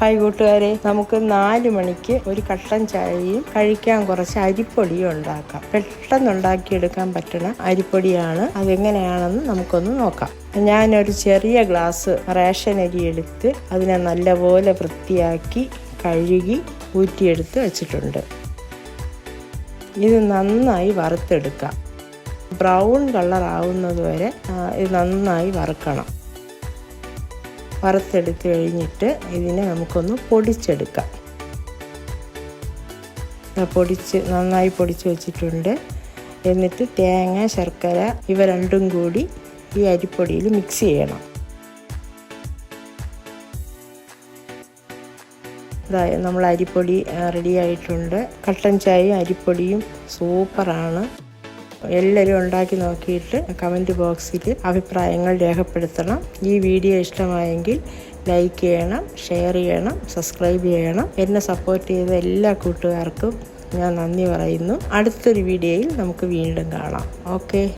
Hi കൂട്ടുകാരെ. നമുക്ക് നാല് മണിക്ക് ഒരു കട്ടൻ ചായയും കഴിക്കാൻ കുറച്ച് അരിപ്പൊടിയും ഉണ്ടാക്കാം. പെട്ടെന്ന് ഉണ്ടാക്കിയെടുക്കാൻ പറ്റുന്ന അരിപ്പൊടിയാണ്. അതെങ്ങനെയാണെന്ന് നമുക്കൊന്ന് നോക്കാം. ഞാനൊരു ചെറിയ ഗ്ലാസ് റേഷൻ അരി എടുത്ത് അതിനെ നല്ലപോലെ വൃത്തിയാക്കി കഴുകി ഊറ്റിയെടുത്ത് വെച്ചിട്ടുണ്ട്. ഇത് നന്നായി വറുത്തെടുക്കാം. ബ്രൗൺ കളർ ആവുന്നത് വരെ ഇത് നന്നായി വറുക്കണം. വറുത്തെടുത്ത് കഴിഞ്ഞിട്ട് ഇതിനെ നമുക്കൊന്ന് പൊടിച്ചെടുക്കാം. പൊടിച്ച് നന്നായി പൊടിച്ച് വെച്ചിട്ടുണ്ട്. എന്നിട്ട് തേങ്ങ ശർക്കര ഇവ രണ്ടും കൂടി ഈ അരിപ്പൊടിയിൽ മിക്സ് ചെയ്യണം. നമ്മൾ അരിപ്പൊടി റെഡിയായിട്ടുണ്ട് കട്ടൻ ചായയും അരിപ്പൊടിയും സൂപ്പറാണ്. എല്ലാവരും ഉണ്ടാക്കി നോക്കിയിട്ട് കമന്റ് ബോക്സിൽ അഭിപ്രായങ്ങൾ രേഖപ്പെടുത്തണം. ഈ വീഡിയോ ഇഷ്ടമായെങ്കിൽ ലൈക്ക് ചെയ്യണം ഷെയർ ചെയ്യണം സബ്സ്ക്രൈബ് ചെയ്യണം. എന്നെ സപ്പോർട്ട് ചെയ്ത എല്ലാ കൂട്ടുകാർക്കും ഞാൻ നന്ദി പറയുന്നു. അടുത്തൊരു വീഡിയോയിൽ നമുക്ക് വീണ്ടും കാണാം. ഓക്കെ.